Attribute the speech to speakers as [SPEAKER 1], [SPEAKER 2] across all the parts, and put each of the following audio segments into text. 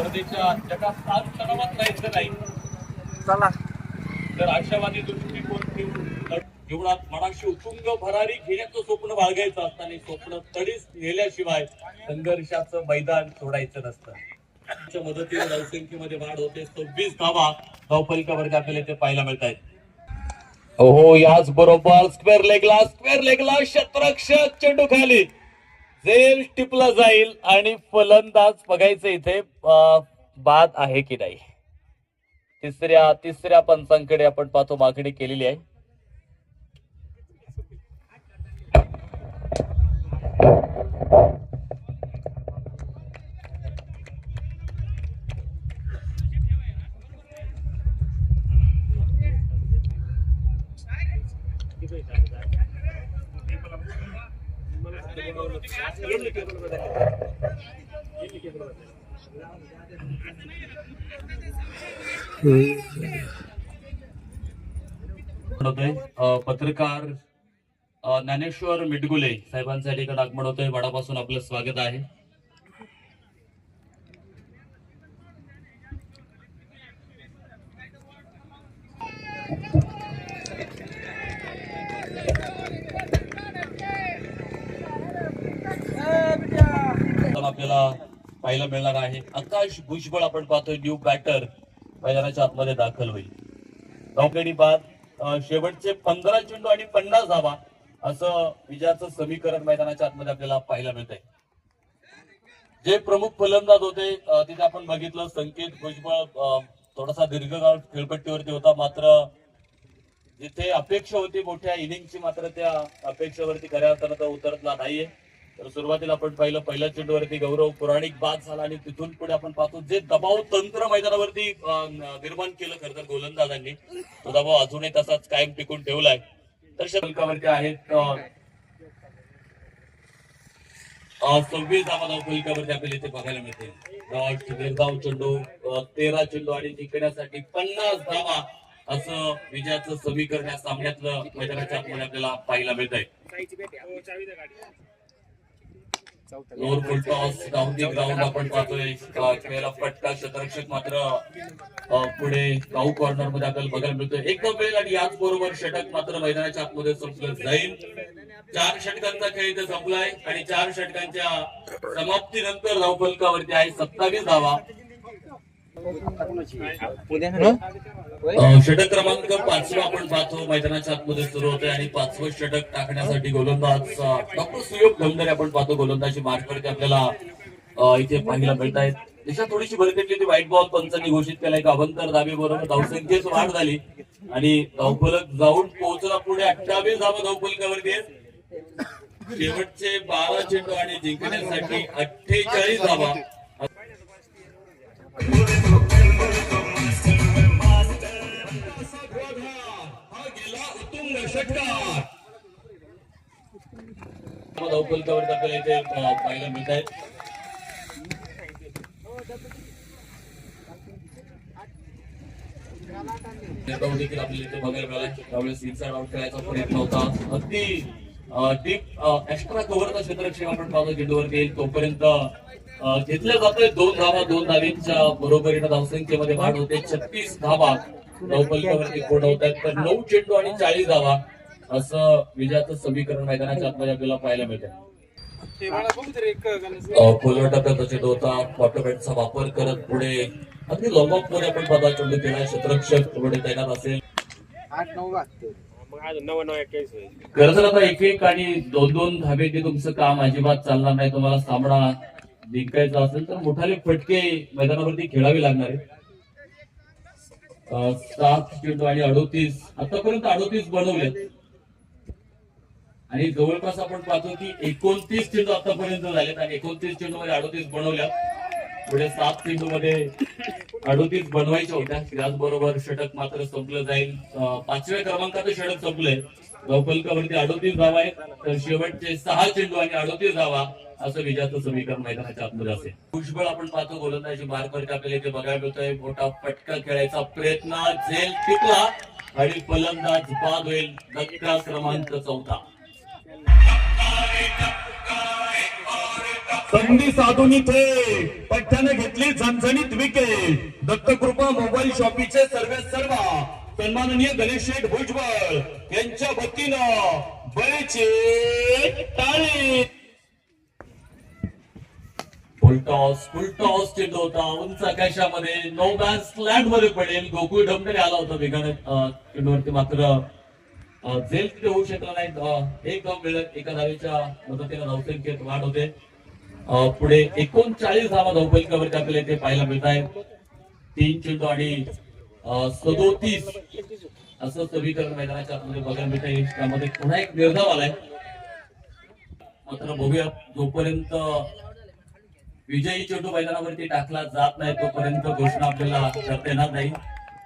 [SPEAKER 1] स्पर्धेच्या जगात ताण तणावात राहायचं नाही?
[SPEAKER 2] चला.
[SPEAKER 1] तर आशावादी दृष्टिकोन ठेवून जीवनात मनाशी उत्तुंग भरारी घेण्याचं स्वप्न बाळगायचं असतं आणि स्वप्न तडीच नेल्याशिवाय संघर्षाचं मैदान सोडायचं नसतं. मदतीने धावसंख्येमध्ये वाढ होते. सव्वीस धावा धावफलकावरती आपल्याला इथे पाहायला मिळत आहेत. हो याच बरोबर स्क्वेअर लेगला स्क्वेअर लेगला शतरक्षक चेंडू खाली झेल टिपला जाईल आणि फलंदाज बघायचं इथे बाद आहे की नाही. तिसऱ्या तिसऱ्या पंचांकडे आपण पाहतो मागणी केलेली आहे. म्हणतोय अ, पत्रकार ज्ञानेश्वर मिडगुले साहेबांच्या ठिकाणी आगमन होतोय. वडापासून आपलं स्वागत आहे. आपल्याला पाहायला मिळणार आहे. आकाश भुजबळ आपण पाहतोय न्यू बॅटर मैदानाच्या आतमध्ये दाखल होईल. धावखेडी बाद शेवटचे पंधरा चेंडू आणि पन्नास धावा असं विजयाचं समीकरण मैदानाच्या आतमध्ये आपल्याला पाहायला मिळत आहे जे प्रमुख फलंदाज होते तिथे आपण बघितलं संकेत भुजबळ थोडासा दीर्घकाळ खेळपट्टीवरती होता मात्र जिथे अपेक्षा होती मोठ्या इनिंगची मात्र त्या अपेक्षेवरती खऱ्या अर्थानं तो उतरला नाहीये. तर सुरुवातीला आपण पाहिलं पहिल्या चेंडूवरती गौरव पुराणिक बाद झाला आणि तिथून पुढे आपण पाहतो जे दबाव तंत्र मैदानावरती निर्माण केलं खरं तर गोलंदाजांनी. तो दबाव अजूनही तसाच कायम टिकून ठेवलाय. तर शतकावरती आहेत सव्वीस धावा धाव फलकावरती आपल्याला इथे बघायला मिळते. निर्धाव चेंडू तेरा चेंडू आणि जिंकण्यासाठी पन्नास धावा असं विजयाचं समीकरण या सामन्यातलं मैदानाच्या आपल्याला पाहायला मिळत आहे lower full toss down the ground आपण पाहतोय फटका मात्र पुढे गाऊ कॉर्नरमध्ये आपल्याला बघायला मिळतोय. एकदम वेळ आणि याच बरोबर षटक मात्र मैदानाच्या आतमध्ये संपलं जाईल. चार षटकांचा खेळ इथे संपलाय आणि चार षटकांच्या समाप्तीनंतर धावफलकावरती आहे सत्तावीस धावा. षटक क्रमांक पाचवा आपण पाहतो. मैदानाच्या आतमध्ये सुरू होते आणि पाचवं षटक टाकण्यासाठी गोलंदाज डॉक्टर सुयोग धमदरे आपण पाहतो. गोलंदाजी मार्कवरती आपल्याला इथे पाहायला मिळत आहेत दिशा थोडीशी भरकटली होती. व्हाईट बॉल पंचांनी घोषित केला. एक अवंतर दाबी बरोबर धावसंख्येत वाढ झाली. आणि धावफलक जाऊन पोहोचला पुढे. अठ्ठावीस धावा धावफलकावरती शेवटचे बारा चेंडू आणि जिंकण्यासाठी अठ्ठेचाळीस धावा उत्तुंग षटकार आपल्याला इथे पाहायला मिळत आहे देखील आपल्याला इथे बघायला मिळाला त्यावेळेस इन्साइड आउट खेळायचा प्रयत्न होता अगदी डीप एक्स्ट्रा कव्हरचा क्षेत्ररक्षक आपण पाहतो चेंडूवरती येईल तोपर्यंत घेतल्या जातोय दोन धावा दोन धावींच्या बरोबरीनं धावसंख्येमध्ये वाढ होते छत्तीस धावा धावफलकावरती होत आहेत तर नऊ चेंडू आणि चाळीस धावा असं विजयाचं समीकरण मैदानाच्या आतमध्ये आपल्याला पाहायला मिळतं फुलवर टप्प्याचा चेंडू होता. क्वार्टरबॅटचा वापर करत पुढे अगदी लॉंग ऑफमध्ये आपण पदा चेंडू केला. शतरक्षक पुढे तैनात असेल.
[SPEAKER 2] आठ नऊ
[SPEAKER 1] खरं तर आता एक एक आणि दोन दोन धाब्याचे तुमचं काम अजिबात चालणार नाही. तुम्हाला सामना जिंकायचा असेल तर मोठाले फटके मैदानावरती खेळावे लागणार आहे सात चेंडू आणि अडोतीस. आतापर्यंत अडोतीस बनवलेत. आणि जवळपास आपण पाहतो की एकोणतीस चेंडू आतापर्यंत झालेत आणि एकोणतीस चेंडू मध्ये अडोतीस बनवल्या पुढे सात चेंडू मध्ये अडोतीस बनवायच्या होत्या. त्याचबरोबर षटक मात्र संपलं जाईल. पाचव्या क्रमांकाचं षटक संपलंय. गौपलकावरती अडोतीस धावा आहेत. तर शेवटचे सहा चेंडू आणि अडोतीस धावा. असं विजाचं समीकरण मैदानाच्या आतमध्ये असेल. भुजबळ आपण पाहतो गोलंदाजी मार्कवरती आपल्याला इथे बघायला मिळतोय. मोठा पटका खेळायचा प्रयत्न. झेल टिकला आणि फलंदाज बाद होईल. धक्का क्रमांक चौथा. संधी साधून इथे. पठ्ठ्याने घेतली झणझणीत विकेट दत्तकृपा मोबाईल शॉपीचे सर्व सर्व. सन्माननीय गणेश शेठ भुजबळ यांच्या वतीनं बळीचे टाळी. फुलटॉस फुलटॉस चेंडू होता. उंच आकाशामध्ये नो बॅन स्लॅटमध्ये पडेल. गोकुळ ढमकडे आला होता वेगाने चेंडूवरती मात्र झेल तिथे होऊ शकला नाही. एक धाव मिळत एका धावेच्या मदतीने धावसंख्येत वाढ होते. पुढे एकोणचाळीस धावा धावपलिकावरती आपल्याला इथे पाहायला मिळत आहेत. तीन चेंडू आणि सदोतीस असं समीकरण मैदानाच्या आतमध्ये बघायला मिळत आहे. त्यामध्ये पुन्हा एक निर्धाव आलाय. मात्र बघूया जोपर्यंत विजयी चेंडू मैदानावरती टाकला जात नाही तोपर्यंत घोषणा आपल्याला करता येणार नाही.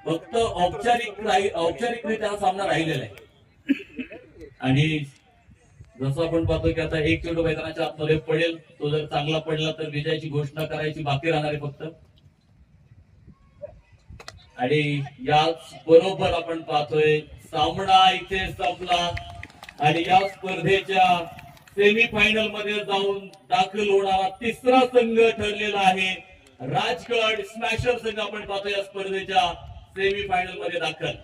[SPEAKER 1] फक्त औपचारिक औपचारिकरित्या हा सामना राहिलेला आहे. आणि जसं आपण पाहतो की आता एक चेंडू मैदानाच्या आतमध्ये पडेल तो जर चांगला पडला तर विजयाची घोषणा करायची बाकी राहणार आहे फक्त. आणि याच बरोबर आपण पाहतोय सामना इथे संपला. आणि या स्पर्धेच्या सेमी फायनलमध्ये जाऊन दाखल होणारा तिसरा संघ ठरलेला आहे. राजगड स्मॅशर संघ आपण पाहतो या स्पर्धेच्या सेमी फायनलमध्ये दाखल.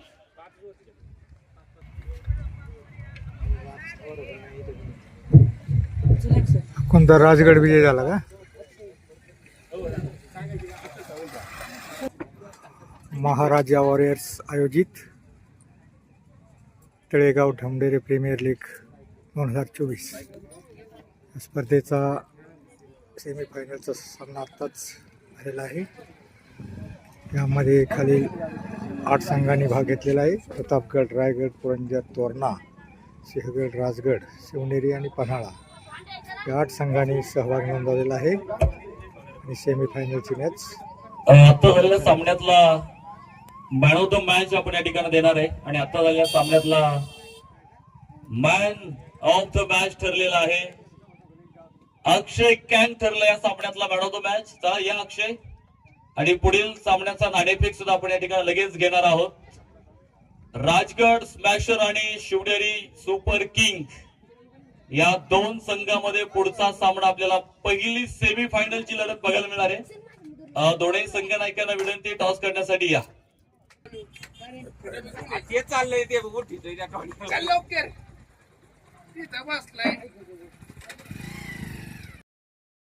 [SPEAKER 3] कोणता? राजगड विजय झाला का? महाराजा वॉरियर्स आयोजित. Talegaon Dhamdhere premier league. दोन हजार चोवीस. स्पर्धेचा सेमीफायनलचा सामना आत्ताच झालेला आहे. यामध्ये खालील आठ संघांनी भाग घेतलेला आहे. प्रतापगड रायगड पुरंजर तोरणा सिंहगड राजगड शिवनेरी आणि पन्हाळा या आठ संघांनी सहभाग नोंदवलेला आहे. आणि सेमीफायनलची मॅच
[SPEAKER 1] आता झालेल्या सामन्यातला मॅन ऑफ द मॅच आपण या ठिकाणी देणार आहे. आणि आता झालेल्या सामन्यातला मॅन ऑफ द मॅच ठरलेला आहे. अक्षय कॅन ठरला या सामन्यातला मॅन ऑफ द मॅच चला या अक्षय. आणि पुढील सामन्याचा नाणेफेक सुद्धा आपण या ठिकाणी लगेच घेणार आहोत. राजगड स्मॅशर आणि शिवनेरी सुपर किंग या दोन संघामध्ये पुढचा सामना आपल्याला पहिली सेमी फायनलची लढत बघायला मिळणार आहे. अं, दोन्ही संघ नायकांना विनंती टॉस करण्यासाठी या.
[SPEAKER 2] ते चाललंय ते
[SPEAKER 4] तिथं बसलाय.